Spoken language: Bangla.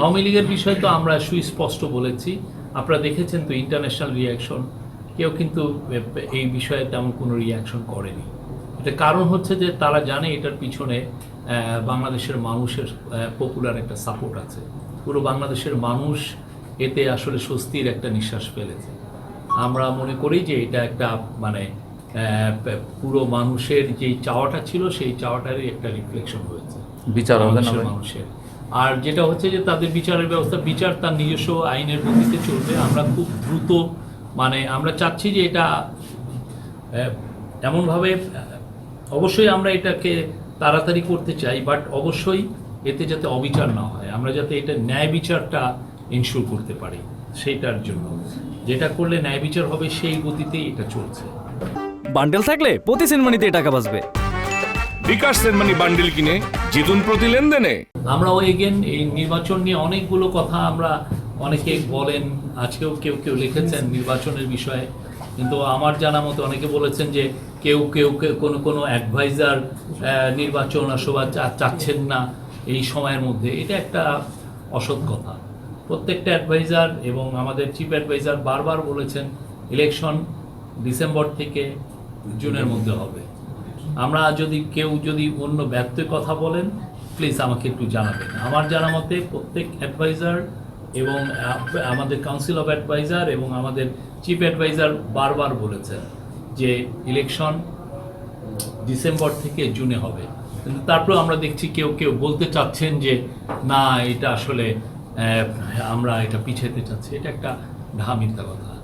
আওয়ামী লীগের বিষয় তো আমরা সুস্পষ্ট বলেছি। আপনারা দেখেছেন তো ইন্টারন্যাশনাল রিয়াকশন কেউ কিন্তু এই বিষয়ে তেমন কোনো রিয়াকশন করেনি। এটা কারণ হচ্ছে যে তারা জানে এটার পিছনে বাংলাদেশের মানুষের পপুলার একটা সাপোর্ট আছে। পুরো বাংলাদেশের মানুষ এতে আসলে স্বস্তির একটা নিঃশ্বাস ফেলেছে। আমরা মনে করি যে এটা একটা মানে পুরো মানুষের যেই চাওয়াটা ছিল সেই চাওয়াটারই একটা রিফ্লেকশন হয়েছে। বিচার? মানুষের আর যেটা হচ্ছে যে তাদের বিচারের ব্যবস্থা বিচার তার নিজস্ব আইনের গতিতে চলবে। আমরা খুব দ্রুত মানে আমরা চাচ্ছি যে এটা এমনভাবে অবশ্যই আমরা এটাকে তাড়াতাড়ি করতে চাই বাট অবশ্যই এতে যাতে অবিচার না হয়। আমরা যাতে এটা ন্যায় বিচারটা ইনশিওর করতে পারি। সেইটার জন্য। যেটা করলে ন্যায় বিচার হবে সেই গতিতেই এটা চলছে। বান্ডেল থাকলে প্রতি সেনমানিতে টাকা বাঁচবে। বিকাশ সেনমানি বান্ডিল কিনে জিতুন প্রতি লেনদেনে। আমরাও এগেন এই নির্বাচন নিয়ে অনেকগুলো কথা আমরা অনেকে বলেন আজকেও কেউ কেউ লিখেছেন নির্বাচনের বিষয়ে। কিন্তু আমার জানা মতো অনেকে বলেছেন যে কেউ কেউ কেউ কোনো কোনো অ্যাডভাইজার নির্বাচন আসবা চা- চাচ্ছেন না এই সময়ের মধ্যে। এটা একটা অসৎ কথা। প্রত্যেকটা অ্যাডভাইজার এবং আমাদের চিফ অ্যাডভাইজার বারবার বলেছেন ইলেকশন ডিসেম্বর থেকে জুনের মধ্যে হবে। আমরা যদি কেউ যদি অন্য ব্যক্তির কথা বলেন প্লিজ আমাকে একটু জানাবেন। আমার জানা মতে প্রত্যেক অ্যাডভাইজার এবং আমাদের কাউন্সিল অফ অ্যাডভাইজার এবং আমাদের চিফ অ্যাডভাইজার বারবার বলেছেন যে ইলেকশন ডিসেম্বর থেকে জুনে হবে। কিন্তু তারপর আমরা দেখছি কেউ কেউ বলতে চাচ্ছেন যে, না, এটা আসলে আমরা এটা পিছাতে চাচ্ছি। এটা একটা ঢা কথা।